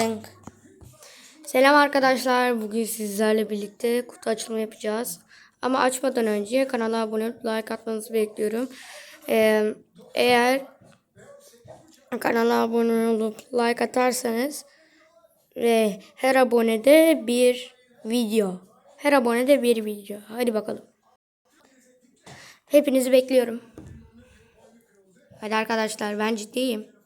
Dınk. Selam arkadaşlar. Bugün sizlerle birlikte kutu açılımı yapacağız. Ama açmadan önce kanala abone olup like atmanızı bekliyorum. Ee, eğer kanala abone olup like atarsanız ve her abonede bir video. Her abonede bir video. Hadi bakalım. Hepinizi bekliyorum. Hadi arkadaşlar ben ciddiyim.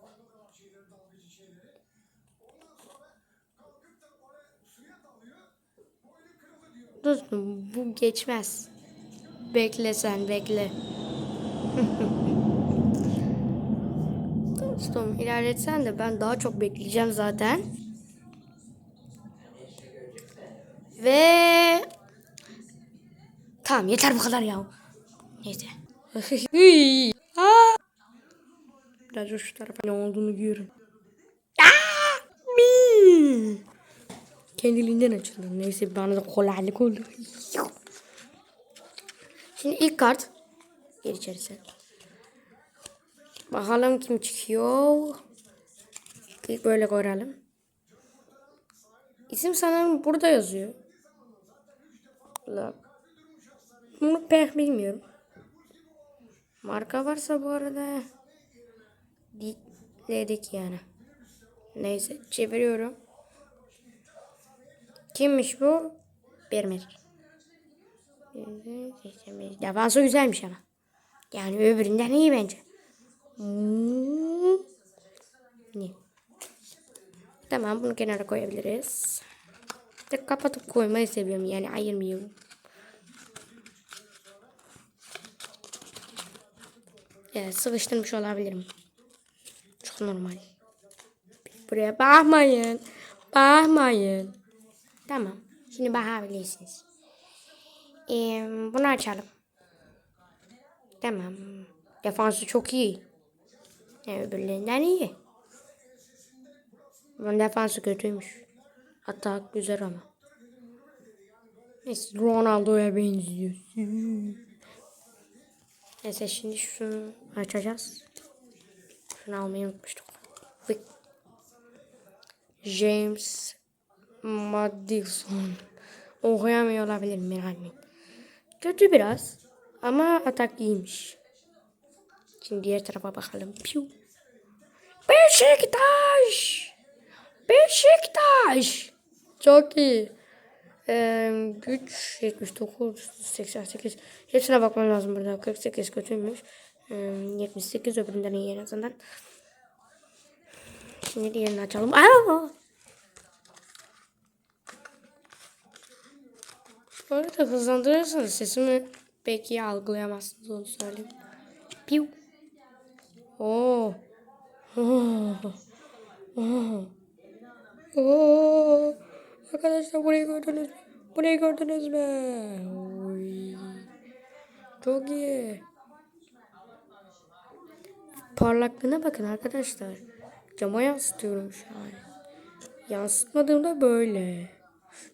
Dostum bu geçmez. Bekle sen bekle. Dostum ilerletsen de ben daha çok bekleyeceğim zaten. Ve tamam yeter bu kadar ya. Neyse. Biraz şu tarafa ne olduğunu görün. Aa! Mi! Kendiliğinden açıldı. Neyse bana da kolaylık oldu. Şimdi ilk kart. Gir içeri sen. Bakalım kim çıkıyor. İlk böyle koyalım. İsim sanırım burada yazıyor. Bunu pek bilmiyorum. Marka varsa bu arada dedik yani. Neyse çeviriyorum. Kimmiş bu? Bermer. Defansı güzelmiş ama. Yani öbüründen iyi bence. Hmm. Ne? Tamam bunu kenara koyabiliriz. De kapatıp koymayı seviyorum yani ayırmıyorum. Evet sıkıştırmış olabilirim. Çok normal. Buraya bakmayın. Bakmayın. Tamam. Şimdi bakabilirsiniz. Ee, bunu açalım. Tamam. Defansı çok iyi. Yani öbürlerinden iyi. Bunun defansı kötüymüş. Hatta güzel ama. Neyse Ronaldo'ya benziyor. Neyse şimdi şunu açacağız. Şunu almayı unutmuştuk. James Madison. Okuyamıyor olabilirim herhalde. Kötü biraz. Ama atak iyiymiş. Şimdi diğer tarafa bakalım. Piu. Beşiktaş. Beşiktaş. Çok iyi. Ee, güç 79, 88. Hepsine bakmam lazım burada. 48 kötüymüş. Ee, 78 öbüründen iyi en azından. Şimdi diğerini açalım. Aa! Bu arada hızlandırırsanız sesimi iyi algılayamazsınız onu söyleyeyim. Piu. Oo. Oo. Oo. Oo. Arkadaşlar burayı gördünüz mü? Burayı gördünüz mü? Oy. Çok iyi. Parlaklığına bakın arkadaşlar. Cama yansıtıyorum şu an. Yansıtmadığımda böyle.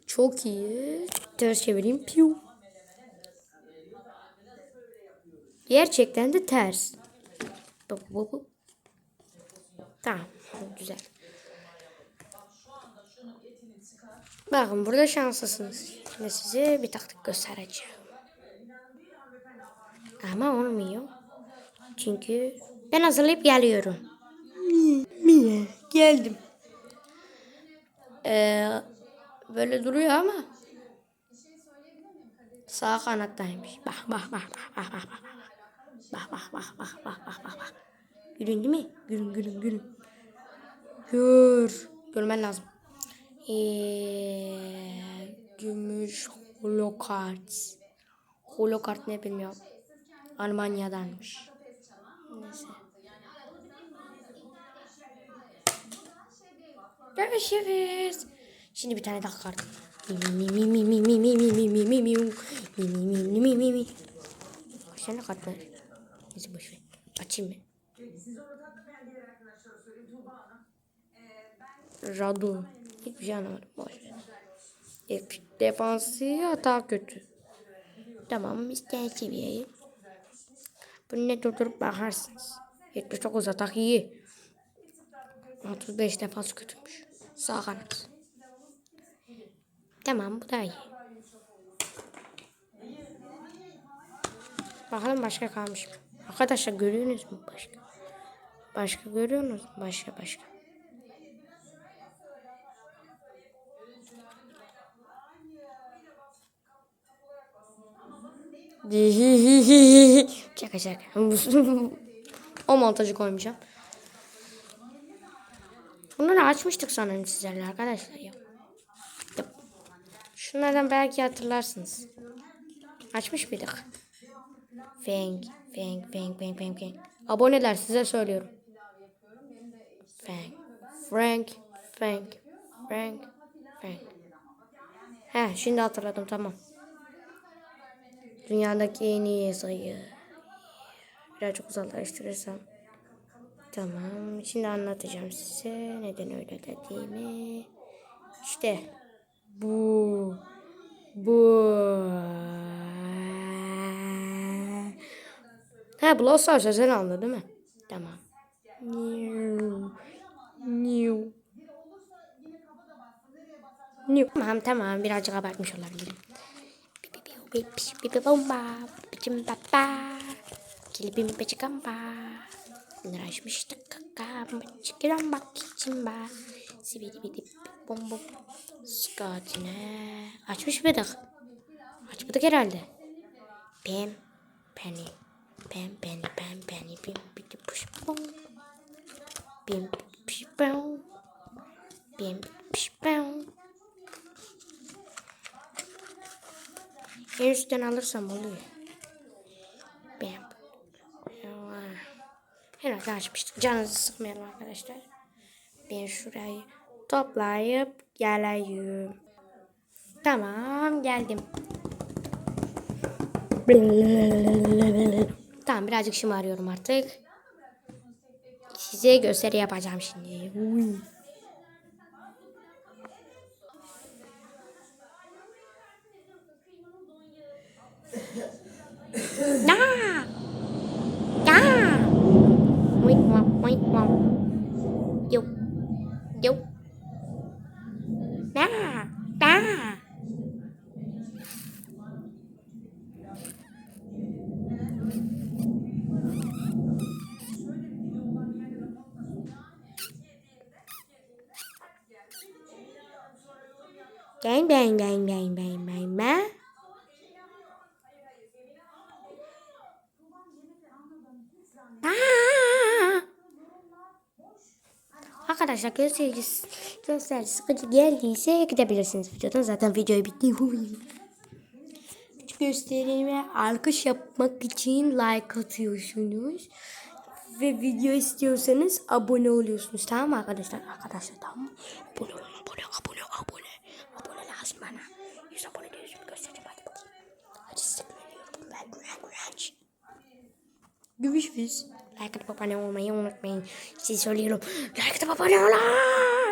Çok iyi. Ters çevireyim. Piu. Gerçekten de ters. Tamam. Güzel. Bakın burada şanslısınız. Şimdi size bir taktik göstereceğim. Ama olmuyor. Çünkü ben hazırlayıp geliyorum. Mie, geldim. Ee, böyle duruyor ama sağ kanattaymış. Bak bak bak bak bak bak bak. Bak bak bak bak bak bak bak bak. Gülün değil mi? Gülün gülün gülün. Gör. Görmen lazım. Ee, gümüş holokart. Holokart ne bilmiyorum. Almanya'danmış. Neyse. Görüşürüz. Şimdi bir tane daha kart. Sen de kart ver. Neyse boşver. Açayım mı? Radu. Hiçbir şey anlamadım. Boş ver. İlk defansı hata kötü. Tamam isteyen seviyeyi. Bunu net oturup bakarsınız. 79 atak iyi. 35 defans kötüymüş. Sağ kanat. Tamam bu da iyi. Bakalım başka kalmış mı? Arkadaşlar görüyorsunuz mu başka? Başka görüyorsunuz mu? Başka başka. şaka şaka. o montajı koymayacağım. Bunları açmıştık sanırım sizlerle arkadaşlar ya. Şunlardan belki hatırlarsınız. Açmış mıydık? Feng, Feng, Feng, Feng, Feng, Feng. Aboneler size söylüyorum. Feng, Frank, Frank, Frank, Frank. He, şimdi hatırladım tamam. Dünyadaki en iyi sayı. Birazcık uzaklaştırırsam. Tamam. Şimdi anlatacağım size neden öyle dediğimi. İşte bu bu Ha Brawl Stars'a sen anladın değil mi? Tamam. New. New. New. Tamam tamam birazcık abartmış olabilirim. Bibi bomba. Bicim baba. Kilibim becikamba. Bunları açmıştık kaka. Çıkıran bak için ba. Sibidi bidi bom bom. Skatine. Açmış mıydık? Açmadık herhalde. Pem. Penny. Pem penny pem penny pim bidi push bom. Pim push bom. Pim push bom. En üstten alırsam oluyor. Bam. Herhalde açmıştık. Canınızı sıkmayalım arkadaşlar. Ben şurayı toplayıp geleyim. Tamam geldim. Tamam birazcık şımarıyorum artık. Size gösteri yapacağım şimdi. Uy. Ah! Ah! Wait, wait. ta ta, Chán đàn đàn đàn đàn đàn má Tá Arkadaşlar göstericisi, gösterici sıkıcı geldiyse gidebilirsiniz videodan. Zaten video bitti. Gösterime alkış yapmak için like atıyorsunuz. Ve video istiyorsanız abone oluyorsunuz. Tamam mı arkadaşlar? Arkadaşlar tamam mı? Abone olun, abone, abone, abone. Abone lazım bana. 100 abone diyorsun göstereceğim hadi bakayım. Hadi size güveniyorum. Ben güven güvenç. Görüşürüz. Like atıp abone olmayı unutmayın. Size söylüyorum. Like atıp abone olun.